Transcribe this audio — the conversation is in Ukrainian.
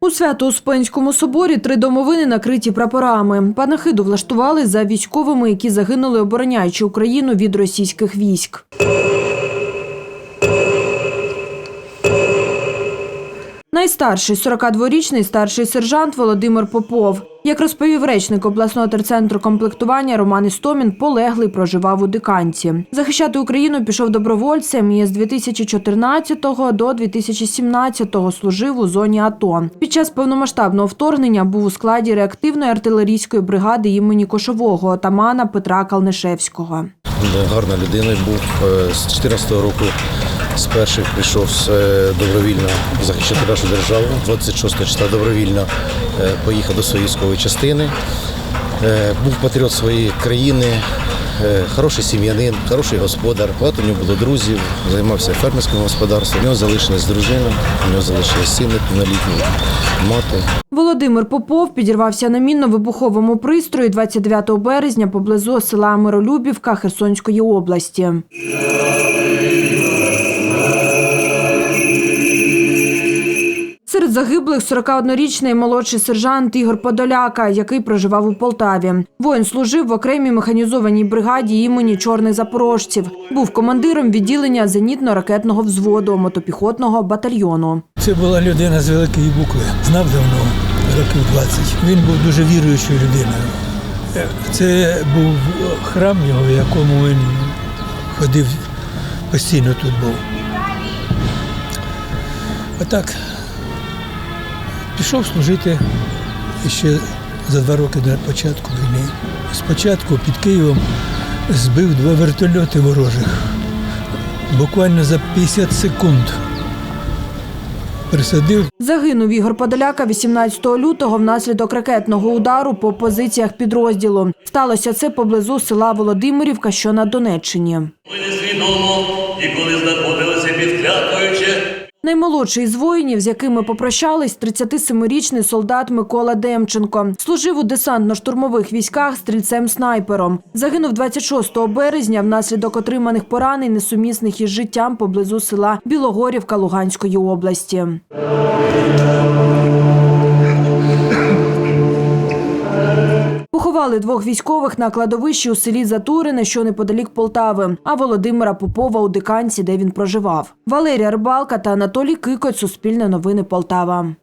У Свято-Успенському соборі три домовини накриті прапорами. Панахиду влаштували за військовими, які загинули, обороняючи Україну від російських військ. Найстарший 42-річний старший сержант Володимир Попов. Як розповів речник обласного терцентру комплектування Роман Істомін, полеглий проживав у Диканці. Захищати Україну пішов добровольцем і з 2014 до 2017 служив у зоні АТО. Під час повномасштабного вторгнення був у складі реактивної артилерійської бригади імені Кошового отамана Петра Калнишевського. Гарна людина був е, з 14 року. З перших прийшов е, добровільно захищати нашу державу. 26 числа добровільно е, поїхав до своєї військової частини. Е, Був патріот своєї країни, хороший сім'янин, хороший господар. Багато у нього було друзів, займався фермерським господарством. У нього залишилась дружина, у нього залишилась син неповнолітній, мати. Володимир Попов підірвався на мінно-вибуховому пристрої 29 березня поблизу села Миролюбівка Херсонської області. Загиблих 41-річний молодший сержант Ігор Подоляка, який проживав у Полтаві. Воїн служив в окремій механізованій бригаді імені чорних запорожців. Був командиром відділення зенітно-ракетного взводу мотопіхотного батальйону. Це була людина з великої букви. Знав давно, років 20. Він був дуже віруючою людиною. Це був храм його, в якому він ходив, постійно тут був. А так пішов служити ще за два роки до початку війни. Спочатку під Києвом збив два вертольоти ворожих. Буквально за 50 секунд присадив Загинув Ігор Подоляка 18 лютого внаслідок ракетного удару по позиціях підрозділу. Сталося це поблизу села Володимирівка, що на Донеччині. Ми несвідомо і коли знаходилися під клятвою чи Наймолодший з воїнів, з якими попрощались, 37-річний солдат Микола Демченко. Служив у десантно-штурмових військах стрільцем-снайпером. Загинув 26 березня внаслідок отриманих поранень, несумісних із життям поблизу села Білогорівка Луганської області. Поховали двох військових на кладовищі у селі Затурине, що неподалік Полтави, а Володимира Попова у Диканці, де він проживав. Валерія Рибалка та Анатолій Кикоць, Суспільне новини Полтава.